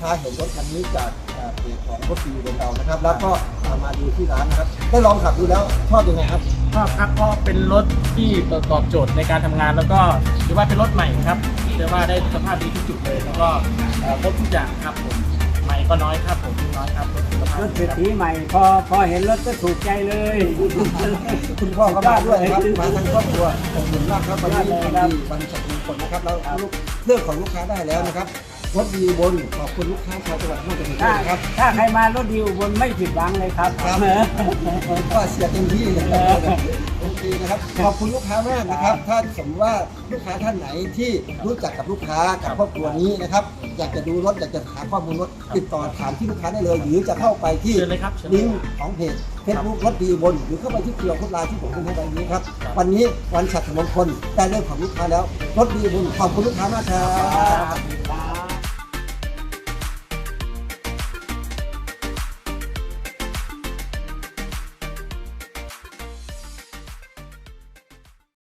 ค้าเห็นรถคันนี้จากอ่าเพจของรถดีบนเรานะครับ แล้วก็อ่ามาดูที่ร้านนะครับ ได้ลองขับดูแล้วชอบยังไงครับชอบครับเพราะเป็นรถที่ตอบโจทย์ในการทำงาน แล้วก็ถือว่าเป็นรถใหม่ครับเรียกว่าได้สภาพดีทุกจุดเลย แล้วก็เอ่อครบทุกอย่างครับผมใหม่ก็น้อยครับผมน้อยครับรถคุณภาพรถเศรษฐีใหม่พอพอเห็นรถก็ถูกใจเลย คุณพ่อก็มาด้วยครับมาทั้งครอบครัวขอบคุณมากครับวันนี้ได้วันครับดีวันชัยมงคลนะครับแล้วลูกเลือกของลูกค้าได้แล้วนะครับ รถดีบนขอบคุณลูกค้าชาวจังหวัดนครปฐมถ้านะครับ ถ้าใครมารถดีอุบลไม่ผิดหวังเลยครับครับก็เสียเต็มที่เลยครับโอเคนะครับขอบคุณลูกค้ามากนะครับ ถ้าสมมติว่าลูกค้าท่านไหนที่รู้จักกับลูกค้ากับครอบครัวนี้นะครับ อยากจะดูรถอยากจะหาข้อมูลรถติดต่อถามที่ลูกค้าได้เลย หรือจะเข้าไปที่เชิญเลยครับเชิญเลย ลิงก์ของเพจเฟซบุ๊กรถดีบน หรือเข้าไปที่เคียวโคดไลน์ที่ผมขึ้นให้ไว้นี้ครับ วันนี้วันฉัตรมงคลได้เรื่องของลูกค้าแล้วรถดีบนขอบคุณลูกค้ามากครับ